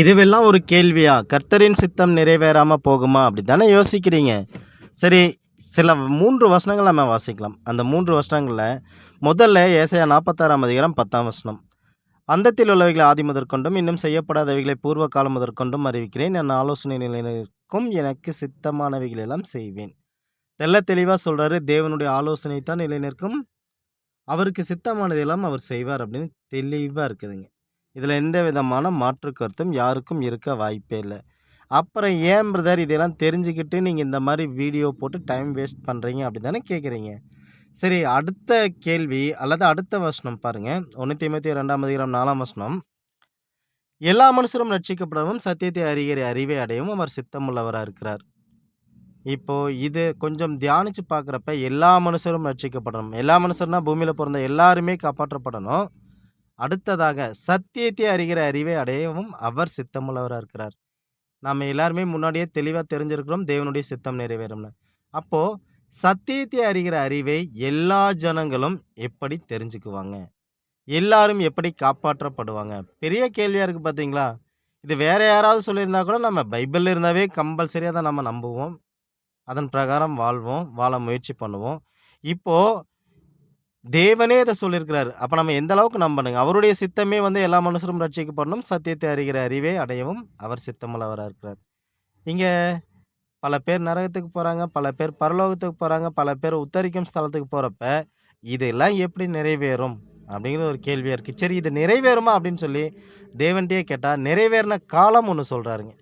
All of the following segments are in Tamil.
இதுவெல்லாம் ஒரு கேள்வியா? கர்த்தரின் சித்தம் நிறைவேறாமல் போகுமா? அப்படி தானே யோசிக்கிறீங்க. சரி சில மூன்று வசனங்கள் நம்ம வாசிக்கலாம். அந்த மூன்று வசனங்களில் முதல்ல ஏசையா நாற்பத்தாறாம் அதிகாரம் பத்தாம் வசனம். அந்தத்தில் உள்ளவைகளை ஆதி முதற்கொண்டும் இன்னும் செய்யப்படாதவைகளை பூர்வ காலம் முதற்கொண்டும் அறிவிக்கிறேன். என் ஆலோசனை நிலைநிற்கும். எனக்கு சித்தமானவைகள் எல்லாம் செய்வேன். தெல்ல தெளிவாக சொல்கிறாரு தேவனுடைய ஆலோசனை தான் நிலைநிற்கும். அவருக்கு சித்தமானதெல்லாம் அவர் செய்வார் அப்படின்னு தெளிவாக இருக்குதுங்க. இதில் எந்த விதமான மாற்று கருத்தும் யாருக்கும் இருக்க வாய்ப்பே இல்லை. அப்புறம் ஏன் பிரதர் இதெல்லாம் தெரிஞ்சுக்கிட்டு நீங்கள் இந்த மாதிரி வீடியோ போட்டு டைம் வேஸ்ட் பண்ணுறீங்க அப்படி தானே கேட்குறீங்க சரி அடுத்த கேள்வி அல்லது அடுத்த வசனம் பாருங்கள் ஒன்று ஐம்பத்தி ரெண்டாம் அதிகாரம் நாலாம் வசனம். எல்லா மனுஷரும் ரட்சிக்கப்படவும் சத்தியத்தை அறிகிற அறிவை அடையவும் அவர் சித்தமுள்ளவராக இருக்கிறார். இப்போது இது கொஞ்சம் தியானித்து பார்க்குறப்ப எல்லா மனுஷரும் ரட்சிக்கப்படணும். எல்லா மனுஷர்னா பூமியில் பிறந்த எல்லாருமே காப்பாற்றப்படணும். அடுத்ததாக சத்தியத்தை அறிகிற அறிவை அடையவும் அவர் சித்தமுள்ளவராக இருக்கிறார். நாம் எல்லாருமே முன்னாடியே தெளிவாக தெரிஞ்சிருக்கிறோம். தேவனுடைய சித்தம் நிறைவேறும்னு. அப்போது சத்தியத்தை அறிகிற அறிவை எல்லா ஜனங்களும் எப்படி தெரிஞ்சுக்குவாங்க? எல்லாரும் எப்படி காப்பாற்றப்படுவாங்க? பெரிய கேள்வியாக இருக்குது பார்த்தீங்களா இது வேற யாராவது சொல்லியிருந்தா கூட நம்ம பைபிளில் இருந்தாவே கம்பல்சரியாக தான் நம்ம நம்புவோம். அதன் பிரகாரம் வாழ்வோம் வாழ முயற்சி பண்ணுவோம். இப்போது தேவனே இதை சொல்லியிருக்கிறாரு அப்போ நம்ம எந்த அளவுக்கு நம்பணுங்க? அவருடைய சித்தமே வந்து எல்லா மனுஷரும் ரட்சிக்கப்படணும். சத்தியத்தை அறிகிற அறிவே அடையவும் அவர் சித்தமுள்ளவராக இருக்கிறார். இங்கே பல பேர் நரகத்துக்கு போகிறாங்க பல பேர் பரலோகத்துக்கு போகிறாங்க பல பேர் உத்தரிக்கும் ஸ்தலத்துக்கு போகிறப்ப இதெல்லாம் எப்படி நிறைவேறும்? அப்படிங்கிற ஒரு கேள்வியாக இருக்குது சரி இது நிறைவேறுமா அப்படின்னு சொல்லி தேவன்கிட்டயே கேட்டால் நிறைவேறின காலம் ஒன்று சொல்கிறாருங்க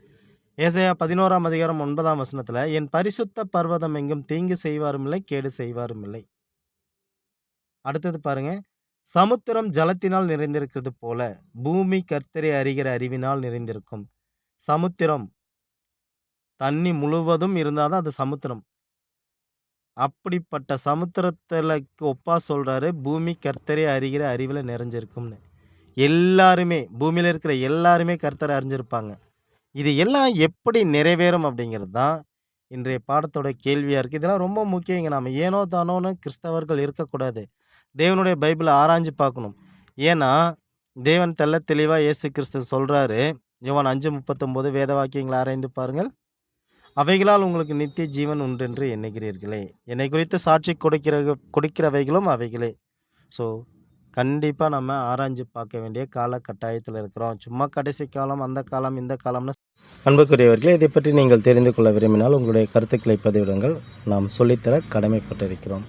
ஏசையா பதினோராம் அதிகாரம் ஒன்பதாம் வசனத்தில் என் பரிசுத்த பர்வதம் எங்கும் தீங்கு செய்வாரும் இல்லை கேடு செய்வாரும் இல்லை அடுத்தது பாருங்க. சமுத்திரம் ஜலத்தினால் நிறைந்திருக்கிறது போல பூமி கர்த்தரை அறிகிற அறிவினால் நிறைந்திருக்கும். சமுத்திரம். தண்ணி முழுவதும் இருந்தால் தான் அது சமுத்திரம். அப்படிப்பட்ட சமுத்திரத்தில் ஒப்பா சொல்கிறாரு பூமி கர்த்தரை அறிகிற அறிவில் நிறைஞ்சிருக்கும்னு. எல்லாருமே பூமியில் இருக்கிற எல்லாருமே கர்த்தரை அறிஞ்சிருப்பாங்க. இது எல்லாம் எப்படி நிறைவேறும் அப்படிங்கிறது தான் இன்றைய பாடத்தோட கேள்வியாக இருக்குது இதெல்லாம் ரொம்ப முக்கியங்க நாம் ஏனோ தானோன்னு கிறிஸ்தவர்கள் இருக்கக்கூடாது. தேவனுடைய பைபிளை ஆராய்ஞ்சு பார்க்கணும். ஏன்னா தேவன் தெள்ள தெளிவாக இயேசு கிறிஸ்து சொல்கிறாரு யுவன் அஞ்சு முப்பத்தொம்போது வேத வாக்கியங்களை ஆராய்ந்து பாருங்கள். அவைகளால் உங்களுக்கு நித்திய ஜீவன் உண்டென்று எண்ணுகிறீர்களே. என்னை குறித்து சாட்சி கொடுக்கிற கொடுக்கிறவைகளும் அவைகளே. ஸோ கண்டிப்பாக நம்ம ஆராய்ஞ்சு பார்க்க வேண்டிய கால கட்டாயத்தில் இருக்கிறோம். சும்மா கடைசி காலம் அந்த காலம் இந்த காலம்னு அன்புக்குரியவர்களே இதை பற்றி நீங்கள் தெரிந்து கொள்ள விரும்பினால் உங்களுடைய கருத்துக்களை பதிவிடுங்கள். நாம் சொல்லித்தர கடமைப்பட்டிருக்கிறோம்.